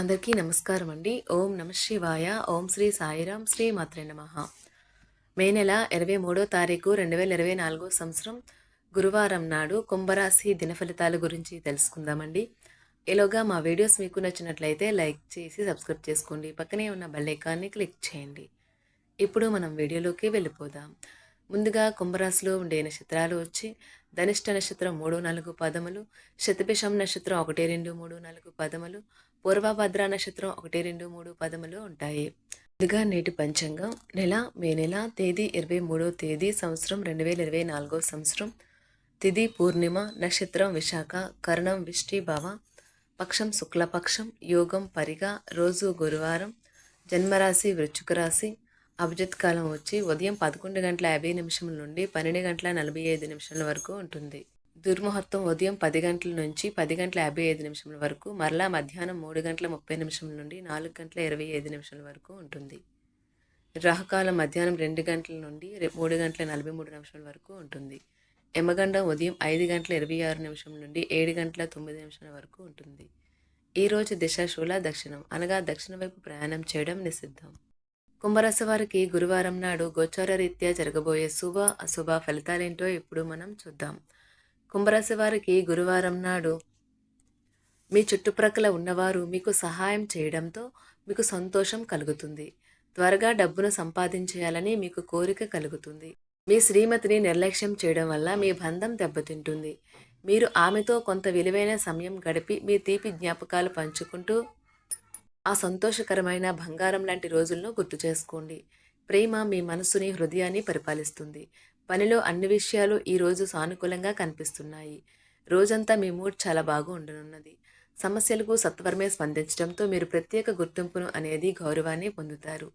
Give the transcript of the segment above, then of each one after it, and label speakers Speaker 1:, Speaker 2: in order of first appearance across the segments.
Speaker 1: అందరికీ నమస్కారం అండి. ఓం నమ శివాయ. ఓం శ్రీ సాయిరాం శ్రీ మాత్రే నమ. మే నెల ఇరవై మూడో తారీఖు రెండు వేల ఇరవై నాలుగో సంవత్సరం గురువారం నాడు కుంభరాశి దినఫలితాల గురించి తెలుసుకుందామండి. ఈలోగా మా వీడియోస్ మీకు నచ్చినట్లయితే లైక్ చేసి సబ్స్క్రైబ్ చేసుకోండి. పక్కనే ఉన్న బెల్ క్లిక్ చేయండి. ఇప్పుడు మనం వీడియోలోకి వెళ్ళిపోదాం. ముందుగా కుంభరాశిలో ఉండే నక్షత్రాలు వచ్చి ధనిష్ట నక్షత్రం మూడు నాలుగు పదములు శతభిషం నక్షత్రం ఒకటి రెండు మూడు నాలుగు పదములు పూర్వభద్ర నక్షత్రం ఒకటి రెండు మూడు పదములు ఉంటాయి. ముందుగా నేటి పంచాంగం. నెల మే నెల తేదీ ఇరవై మూడో తేదీ సంవత్సరం రెండు వేల ఇరవై నాలుగో సంవత్సరం. తిథి పూర్ణిమ నక్షత్రం విశాఖ కరణం విష్టిభావ పక్షం శుక్లపక్షం యోగం పరిగ రోజు గురువారం జన్మరాశి వృశ్చిక రాశి. అభిజిత్ కాలం వచ్చి ఉదయం పదకొండు గంటల యాభై నిమిషముల నుండి పన్నెండు గంటల నలభై ఐదు నిమిషాల వరకు ఉంటుంది. దుర్ముహూర్తం ఉదయం పది గంటల నుంచి పది గంటల యాభై ఐదు నిమిషముల వరకు మరలా మధ్యాహ్నం మూడు గంటల ముప్పై నిమిషముల నుండి నాలుగు గంటల ఇరవై ఐదు నిమిషాల వరకు ఉంటుంది. రాహుకాలం మధ్యాహ్నం రెండు గంటల నుండి మూడు గంటల నలభై మూడు నిమిషాల వరకు ఉంటుంది. యమగండం ఉదయం ఐదు గంటల ఇరవై ఆరు నిమిషం నుండి ఏడు గంటల తొమ్మిది నిమిషాల వరకు ఉంటుంది. ఈరోజు రోజు దిశ శూల దక్షిణం అనగా దక్షిణ వైపు ప్రయాణం చేయడం నిషిద్ధం. కుంభరాశి వారికి గురువారం నాడు గోచార రీత్యా జరగబోయే శుభ అశుభ ఫలితాలేంటో ఇప్పుడు మనం చూద్దాం. కుంభరాశి వారికి గురువారం నాడు మీ చుట్టుప్రక్కల ఉన్నవారు మీకు సహాయం చేయడంతో మీకు సంతోషం కలుగుతుంది. త్వరగా డబ్బును సంపాదించేయాలని మీకు కోరిక కలుగుతుంది. మీ శ్రీమతిని నిర్లక్ష్యం చేయడం వల్ల మీ బంధం దెబ్బతింటుంది. మీరు ఆమెతో కొంత విలువైన సమయం గడిపి మీ తీపి జ్ఞాపకాలు పంచుకుంటూ ఆ సంతోషకరమైన బంగారం లాంటి రోజులను గుర్తు చేసుకోండి. ప్రేమ మీ మనసుని హృదయాన్ని పరిపాలిస్తుంది. పనిలో అన్ని విషయాలు ఈ రోజు సానుకూలంగా కనిపిస్తున్నాయి. రోజంతా మీ మూడ్ చాలా బాగా ఉండనున్నది. సమస్యలకు సత్వరమే స్పందించడంతో మీరు ప్రత్యేక గుర్తింపును అనేది గౌరవాన్ని పొందుతారు.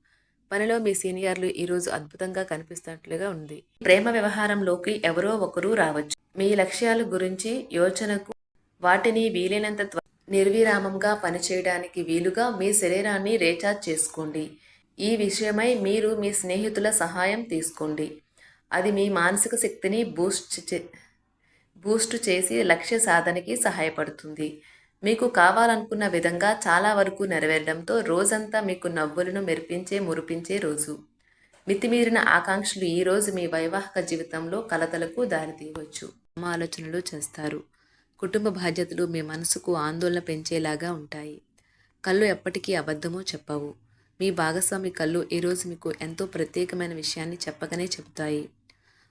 Speaker 1: పనిలో మీ సీనియర్లు ఈ రోజు అద్భుతంగా కనిపిస్తున్నట్లుగా ఉంది. ప్రేమ వ్యవహారంలోకి ఎవరో ఒకరు రావచ్చు. మీ లక్ష్యాల గురించి యోచనకు వాటిని వీలైనంత నిర్విరామంగా పనిచేయడానికి వీలుగా మీ శరీరాన్ని రీఛార్జ్ చేసుకోండి. ఈ విషయమై మీరు మీ స్నేహితుల సహాయం తీసుకోండి. అది మీ మానసిక శక్తిని బూస్ట్ చే బూస్ట్ చేసి లక్ష్య సాధనకి సహాయపడుతుంది. మీకు కావాలనుకున్న విధంగా చాలా వరకు నెరవేరడంతో రోజంతా మీకు నవ్వులను మెరిపించే మురిపించే రోజు. మితిమీరిన ఆకాంక్షలు ఈరోజు మీ వైవాహిక జీవితంలో కలతలకు దారితీయవచ్చు. ఆలోచనలు చేస్తారు. కుటుంబ బాధ్యతలు మీ మనసుకు ఆందోళన పెంచేలాగా ఉంటాయి. కళ్ళు ఎప్పటికీ అబద్ధమో చెప్పవు. మీ భాగస్వామి కళ్ళు ఈరోజు మీకు ఎంతో ప్రత్యేకమైన విషయాన్ని చెప్పకనే చెబుతాయి.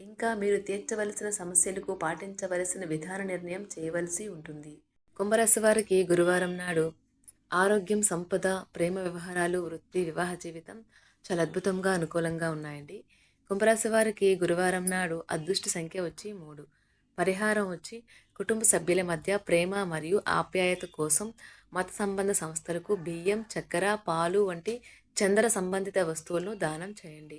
Speaker 1: ఇంకా మీరు తీర్చవలసిన సమస్యలకు పాటించవలసిన విధాన నిర్ణయం చేయవలసి ఉంటుంది. కుంభరాశి వారికి గురువారం నాడు ఆరోగ్యం సంపద ప్రేమ వ్యవహారాలు వృత్తి వివాహ జీవితం చాలా అద్భుతంగా అనుకూలంగా ఉన్నాయండి. కుంభరాశి వారికి గురువారం నాడు అదృష్ట సంఖ్య వచ్చి మూడు. పరిహారం వచ్చి కుటుంబ సభ్యుల మధ్య ప్రేమ మరియు ఆప్యాయత కోసం మత సంబంధ సంస్థలకు బియ్యం చక్కెర పాలు వంటి చంద్ర సంబంధిత వస్తువులను దానం చేయండి.